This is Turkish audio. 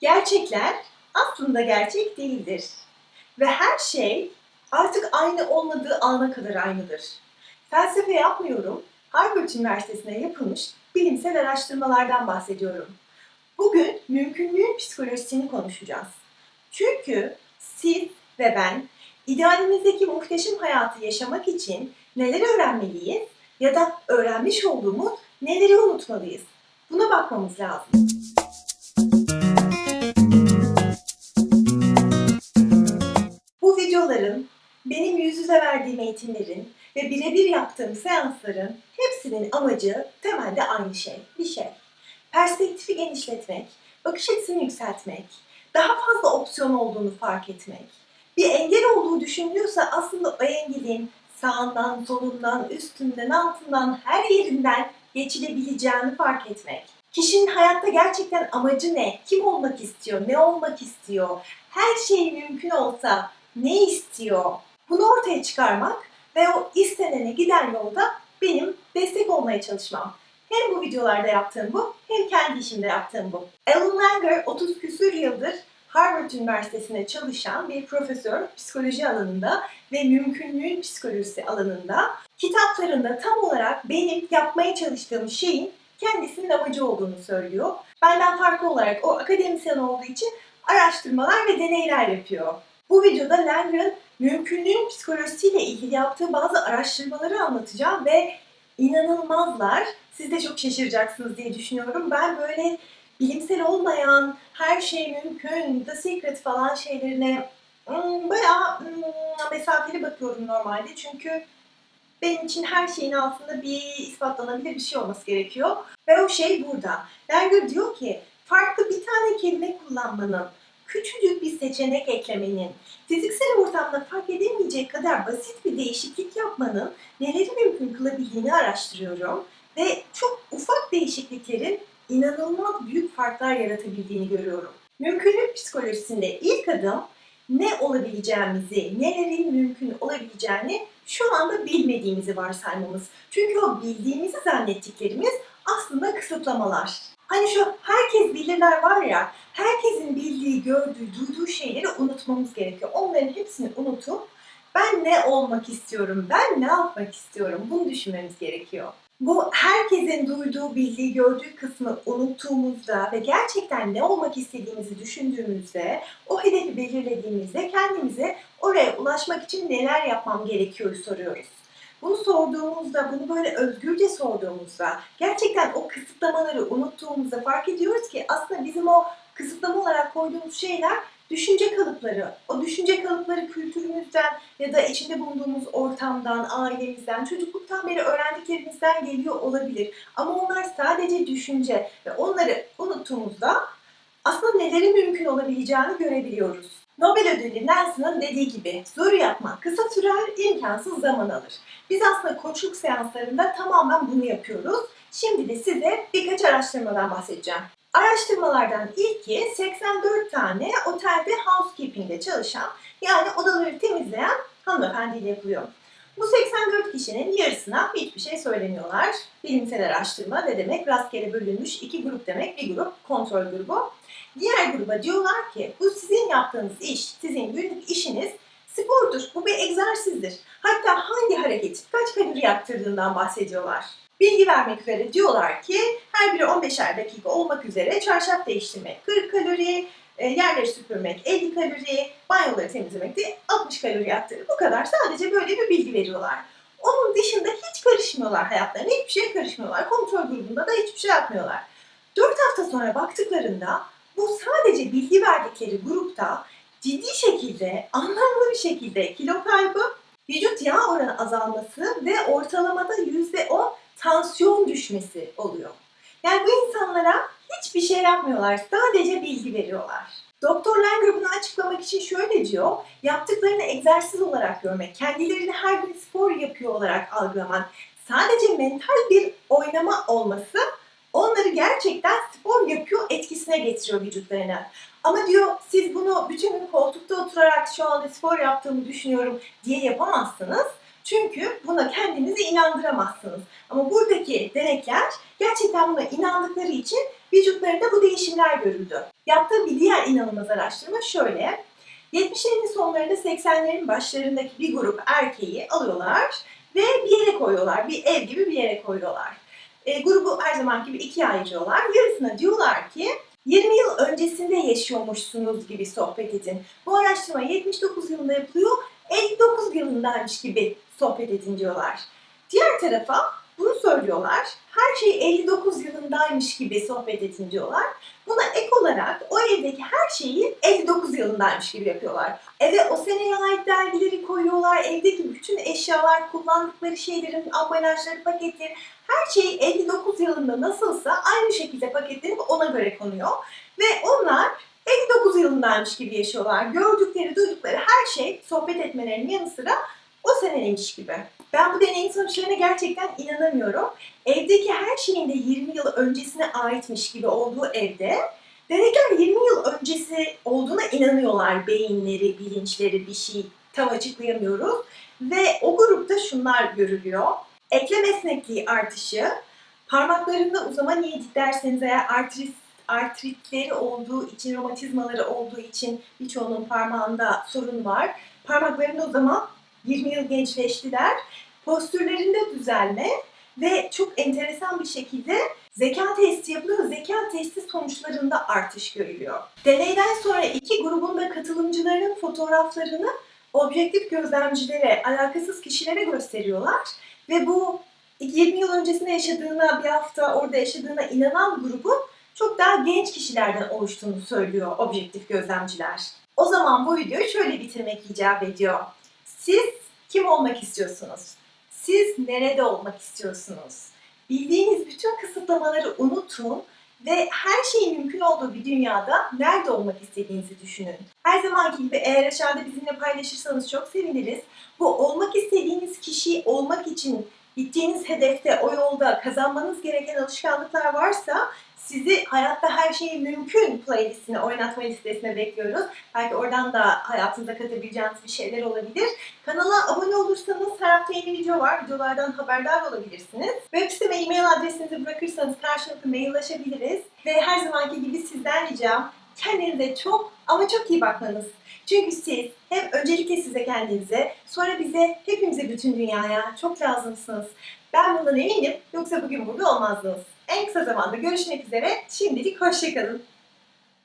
Gerçekler aslında gerçek değildir. Ve her şey artık aynı olmadığı ana kadar aynıdır. Felsefe yapmıyorum, Harvard Üniversitesi'ne yapılmış bilimsel araştırmalardan bahsediyorum. Bugün mümkünlüğün psikolojisini konuşacağız. Çünkü siz ve ben idealimizdeki muhteşem hayatı yaşamak için neler öğrenmeliyiz ya da öğrenmiş olduğumuz neleri unutmalıyız? Buna bakmamız lazım. Eğitimlerin ve birebir yaptığım seansların hepsinin amacı temelde aynı şey, bir şey. Perspektifi genişletmek, bakış açısını yükseltmek, daha fazla opsiyon olduğunu fark etmek. Bir engel olduğu düşünülüyorsa aslında o engelin sağından, solundan, üstünden, altından, her yerinden geçilebileceğini fark etmek. Kişinin hayatta gerçekten amacı ne? Kim olmak istiyor? Ne olmak istiyor? Her şey mümkün olsa ne istiyor? Bunu ortaya çıkarmak ve o istenene giden yolda benim destek olmaya çalışmam. Hem bu videolarda yaptığım bu, hem kendi işimde yaptığım bu. Alan Langer 30 küsür yıldır Harvard Üniversitesi'nde çalışan bir profesör psikoloji alanında ve mümkünlüğün psikolojisi alanında. Kitaplarında tam olarak benim yapmaya çalıştığım şeyin kendisinin amacı olduğunu söylüyor. Benden farklı olarak o akademisyen olduğu için araştırmalar ve deneyler yapıyor. Bu videoda Langer'ın mümkünlüğün psikolojisiyle ilgili yaptığı bazı araştırmaları anlatacağım ve inanılmazlar. Siz de çok şaşıracaksınız diye düşünüyorum. Ben böyle bilimsel olmayan her şey mümkün, The Secret falan şeylerine hmm, bayağı hmm, mesafeli bakıyorum normalde. Çünkü benim için her şeyin altında bir ispatlanabilir bir şey olması gerekiyor. Ve o şey burada. Langer diyor ki farklı bir tane kelime kullanmanın, küçücük bir seçenek eklemenin, fiziksel ortamda fark edilmeyecek kadar basit bir değişiklik yapmanın neleri mümkün kılabildiğini araştırıyorum. Ve çok ufak değişikliklerin inanılmaz büyük farklar yaratabildiğini görüyorum. Mümkünlük psikolojisinde ilk adım ne olabileceğimizi, nelerin mümkün olabileceğini şu anda bilmediğimizi varsaymamız. Çünkü o bildiğimizi zannettiklerimiz aslında kısıtlamalar. Hani şu herkes bilirler var ya, herkesin bildiği, gördüğü, duyduğu şeyleri unutmamız gerekiyor. Onların hepsini unutup ben ne olmak istiyorum, ben ne yapmak istiyorum bunu düşünmemiz gerekiyor. Bu herkesin duyduğu, bildiği, gördüğü kısmı unuttuğumuzda ve gerçekten ne olmak istediğimizi düşündüğümüzde, o hedefi belirlediğimizde kendimize oraya ulaşmak için neler yapmam gerekiyor soruyoruz. Bunu sorduğumuzda, bunu böyle özgürce sorduğumuzda, gerçekten o kısıtlamaları unuttuğumuzda fark ediyoruz ki aslında bizim o kısıtlama olarak koyduğumuz şeyler düşünce kalıpları. O düşünce kalıpları kültürümüzden ya da içinde bulunduğumuz ortamdan, ailemizden, çocukluktan beri öğrendiklerimizden geliyor olabilir. Ama onlar sadece düşünce ve onları unuttuğumuzda aslında nelerin mümkün olabileceğini görebiliyoruz. Nobel ödüllü Nelson'ın dediği gibi zoru yapmak kısa sürer, imkansız zaman alır. Biz aslında koçluk seanslarında tamamen bunu yapıyoruz. Şimdi de size birkaç araştırmadan bahsedeceğim. Araştırmalardan ilki 84 tane otelde housekeeping'de çalışan yani odaları temizleyen hanımefendiyle yapılıyor. Bu 84 kişinin yarısına hiçbir şey söylemiyorlar. Bilimsel araştırma ne demek? Rastgele bölünmüş iki grup demek. Bir grup kontrol grubu. Diğer gruba diyorlar ki bu sizin yaptığınız iş, sizin günlük işiniz spordur. Bu bir egzersizdir. Hatta hangi hareket kaç kalori yaktırdığından bahsediyorlar. Bilgi vermek üzere diyorlar ki her biri 15'er dakika olmak üzere çarşaf değiştirmek 40 kalori, e, yerleri süpürmek 50 kalori, banyoları temizlemek de 60 kalori yaktırır. Bu kadar sadece böyle bir bilgi veriyorlar. Onun dışında hiç karışmıyorlar hayatlarına, hiçbir şeye karışmıyorlar. Kontrol grubunda da hiçbir şey yapmıyorlar. 4 hafta sonra baktıklarında bu sadece bilgi verdikleri grupta ciddi şekilde, anlamlı bir şekilde kilo kaybı, vücut yağ oranı azalması ve ortalamada %10 tansiyon düşmesi oluyor. Yani bu insanlara hiçbir şey yapmıyorlar, sadece bilgi veriyorlar. Doktor Langer bunu açıklamak için şöyle diyor, yaptıklarını egzersiz olarak görmek, kendilerini her gün spor yapıyor olarak algılamak, sadece mental bir oynama olması onları gerçekten spor yapıyor etkisine getiriyor vücutlarına. Ama diyor siz bunu bütün gün koltukta oturarak şu anda spor yaptığımı düşünüyorum diye yapamazsınız. Çünkü buna kendinizi inandıramazsınız. Ama buradaki denekler gerçekten buna inandıkları için vücutlarında bu değişimler görüldü. Yaptığı bir diğer inanılmaz araştırma şöyle. 70'lerin sonlarında 80'lerin başlarındaki bir grup erkeği alıyorlar ve bir yere koyuyorlar. Bir ev gibi bir yere koyuyorlar. E, grubu her zaman gibi ikiye ayırıyorlar. Yarısına diyorlar ki 20 yıl öncesinde yaşıyormuşsunuz gibi sohbet edin. Bu araştırma 79 yılında yapılıyor, 59 yılındaymış gibi sohbet edin diyorlar. Diğer tarafa bunu söylüyorlar. Her şey 59 yılındaymış gibi sohbet edin diyorlar. Buna ek olarak o evdeki her şeyi 59 yılındaymış gibi yapıyorlar. Eve o seneye ait dergileri koyuyorlar. Evdeki bütün eşyalar, kullandıkları şeylerin ambalajları, paketleri her şey 59 yılında nasılsa aynı şekilde paketlenip ona göre konuyor. Ve onlar 59 yılındaymış gibi yaşıyorlar. Gördükleri, duydukları her şey sohbet etmelerinin yanı sıra o seneymiş gibi. Ben bu deneyin sonuçlarına gerçekten inanamıyorum. Evdeki her şeyin de 20 yıl öncesine aitmiş gibi olduğu evde denekler 20 yıl öncesi olduğuna inanıyorlar. Beyinleri, bilinçleri bir şey tam açıklayamıyoruz. Ve o grupta şunlar görülüyor. Eklem esnekliği artışı, parmaklarında uzama niye derseniz eğer artrit, artritleri olduğu için, romatizmaları olduğu için birçoğunun parmağında sorun var. Parmaklarında uzama 20 yıl gençleştiler. Postürlerinde düzelme ve çok enteresan bir şekilde zeka testi yapılıyor. Zeka testi sonuçlarında artış görülüyor. Deneyden sonra iki grubun da katılımcılarının fotoğraflarını objektif gözlemcilere, alakasız kişilere gösteriyorlar. Ve bu 20 yıl öncesinde yaşadığına, bir hafta orada yaşadığına inanan grubun çok daha genç kişilerden oluştuğunu söylüyor objektif gözlemciler. O zaman bu videoyu şöyle bitirmek icap ediyor. Siz kim olmak istiyorsunuz? Siz nerede olmak istiyorsunuz? Bildiğiniz bütün kısıtlamaları unutun ve her şeyin mümkün olduğu bir dünyada nerede olmak istediğinizi düşünün. Her zamanki gibi eğer aşağıda bizimle paylaşırsanız çok seviniriz. Bu olmak istediğiniz kişi olmak için gittiğiniz hedefte, o yolda kazanmanız gereken alışkanlıklar varsa sizi hayatta her şey mümkün playlistine, oynatma listesine bekliyoruz. Belki oradan da hayatınıza katabileceğiniz bir şeyler olabilir. Kanala abone olursanız her yeni video var. Videolardan haberdar olabilirsiniz. Web siteme e-mail adresinizi bırakırsanız karşılıklı mailleşebiliriz. Ve her zamanki gibi sizden ricam kendinize çok ama çok iyi bakmanız. Çünkü siz hem öncelikle size kendinize, sonra bize, hepimize bütün dünyaya çok lazımsınız. Ben bundan eminim. Yoksa bugün burada olmazdınız. En kısa zamanda görüşmek üzere. Şimdilik hoşçakalın.